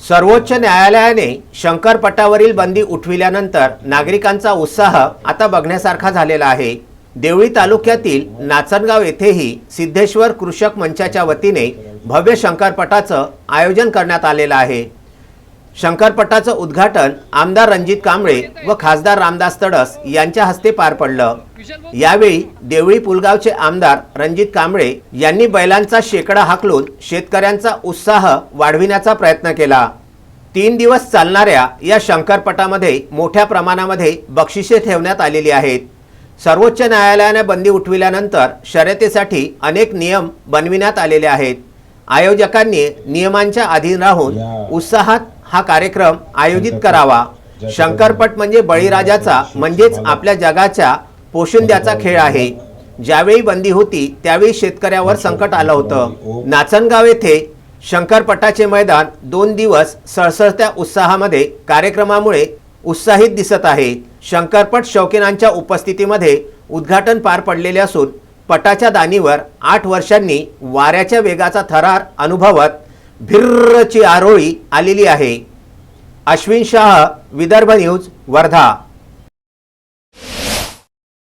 सर्वोच्च न्यायालयाने शंकरपटावरील बंदी उठविल्यानंतर नागरिकांचा उत्साह आता बघण्यासारखा झालेला आहे. देवळी तालुक्यातील नाचनगाव येथेही सिद्धेश्वर कृषक मंचाच्या वतीने भव्य शंकरपटाचं आयोजन करण्यात आलेलं आहे. शंकरपटाचं उद्घाटन आमदार रणजित कांबळे व खासदार रामदास तडस यांच्या हस्ते पार पडलं. यावेळी देवळी पुलगावचे आमदार रणजित कांबळे यांनी बैलांचा शेकडा हाकलून शेतकऱ्यांचा उत्साह वाढविण्याचा प्रयत्न केला. तीन दिवस चालणाऱ्या या शंकरपटामध्ये मोठ्या प्रमाणामध्ये बक्षिसे ठेवण्यात आलेली आहेत. सर्वोच्च न्यायालयाने बंदी उठविल्यानंतर शर्यतीसाठी अनेक नियम बनविण्यात आलेले आहेत. आयोजकांनी नियमांच्या अधीन राहून उत्साहात हा कार्यक्रम आयोजित करावा. शंकरपट म्हणजे बळीराजाचा म्हणजेच आपल्या जगाच्या पोशिंद्याचा खेळ आहे. ज्यावेळी बंदी होती त्यावेळी शेतकऱ्यावर संकट आलं होतं. नाचनगाव येथे शंकरपटाचे मैदान दोन दिवस सळसळत्या उत्साहामध्ये कार्यक्रमामुळे उत्साहित दिसत आहे. शंकरपट शौकीनांच्या उपस्थितीमध्ये उद्घाटन पार पडलेले असून पटाच्या दानीवर आठ वर्षांनी वाऱ्याच्या वेगाचा थरार अनुभवत भिर्रची आरोळी आलेली आहे. अश्विन शाह विदर्भ न्यूज वर्धा.